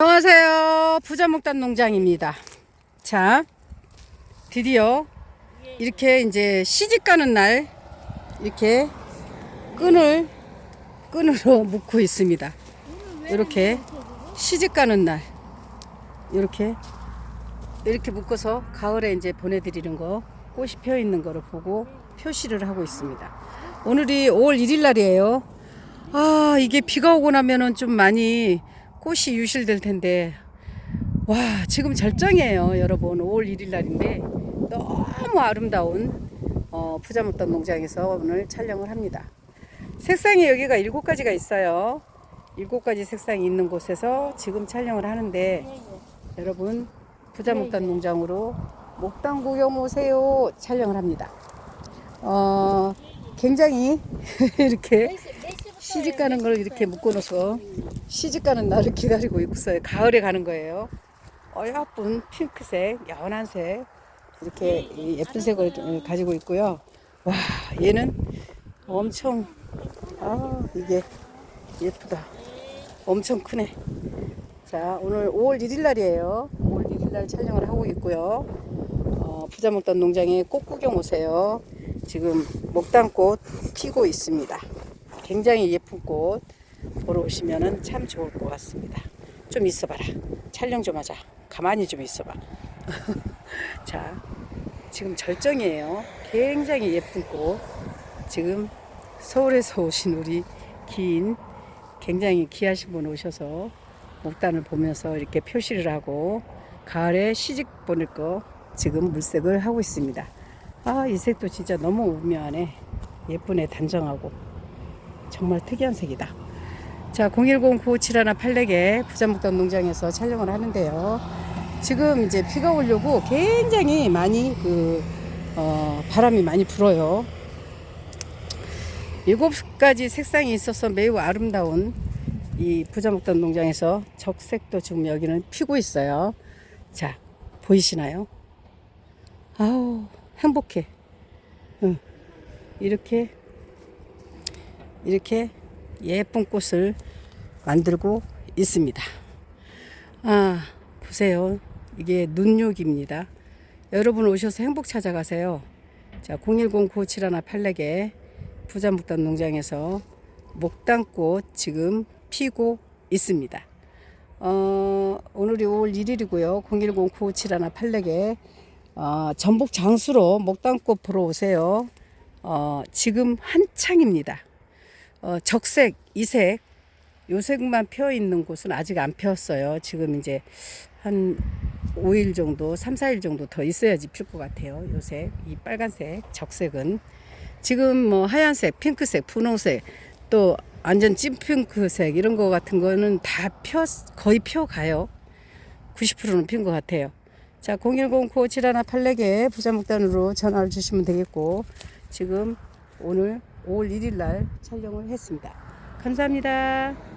안녕하세요. 부자목단 농장입니다. 자, 드디어 이렇게 이제 시집 가는 날 이렇게 끈을 끈으로 묶고 있습니다. 이렇게 시집 가는 날 이렇게 이렇게 묶어서 가을에 이제 보내드리는 거 꽃이 피어 있는 거를 보고 표시를 하고 있습니다. 오늘이 5월 1일 날이에요. 아 이게 비가 오고 나면은 좀 많이 꽃이 유실될 텐데 와 지금 절정이에요 여러분 5월 1일 날인데 너무 아름다운 어, 부자목단 농장에서 오늘 촬영을 합니다. 색상이 여기가 일곱 가지가 있어요. 일곱 가지 색상이 있는 곳에서 지금 촬영을 하는데 여러분 부자목단 농장으로 목단 구경 오세요 촬영을 합니다. 어 굉장히 이렇게 시집 가는 걸 이렇게 묶어놓어서 시집 가는 날을 기다리고 있어요. 가을에 가는 거예요. 어여쁜 핑크색, 연한색 이렇게 이 예쁜 색을 가지고 있고요. 와 얘는 엄청 아 이게 예쁘다. 엄청 크네. 자 오늘 5월 1일 날이에요. 5월 1일 날 촬영을 하고 있고요. 어, 부자목단 농장에 꽃 구경 오세요. 지금 목단꽃 피고 있습니다. 굉장히 예쁜 꽃 보러 오시면 참 좋을 것 같습니다. 좀 있어봐라. 촬영 좀 하자. 가만히 좀 있어봐. 자, 지금 절정이에요. 굉장히 예쁜 꽃. 지금 서울에서 오신 우리 긴, 굉장히 귀하신 분 오셔서 목단을 보면서 이렇게 표시를 하고 가을에 시집 보낼 거 지금 물색을 하고 있습니다. 아, 이 색도 진짜 너무 오묘하네. 예쁘네, 단정하고. 정말 특이한 색이다. 자, 010-957-1-84개 부자목단 농장에서 촬영을 하는데요. 지금 이제 비가 오려고 굉장히 많이 그, 어, 바람이 많이 불어요. 일곱 가지 색상이 있어서 매우 아름다운 이 부자목단 농장에서 적색도 지금 여기는 피고 있어요. 자, 보이시나요? 아우, 행복해. 응. 이렇게 이렇게 예쁜 꽃을 만들고 있습니다. 아, 보세요. 이게 눈욕입니다. 여러분 오셔서 행복 찾아가세요. 자, 010-957-1-84개 부자목단 농장에서 목단꽃 지금 피고 있습니다. 어, 오늘이 5월 1일이고요. 010-957-1-84개 어, 전복 장수로 목단꽃 보러 오세요. 어, 지금 한창입니다. 어, 적색, 이색, 요색만 피어 있는 곳은 아직 안 피었어요. 지금 이제 한 5일 정도, 3, 4일 정도 더 있어야지 필 것 같아요. 요색, 이 빨간색, 적색은. 지금 뭐 하얀색, 핑크색, 분홍색, 또 완전 찐핑크색 이런 거 같은 거는 다 펴, 거의 피어가요. 90%는 핀 것 같아요. 자, 010-957-1-84개 부자목단으로 전화를 주시면 되겠고, 지금 오늘 5월 1일 날 촬영을 했습니다. 감사합니다.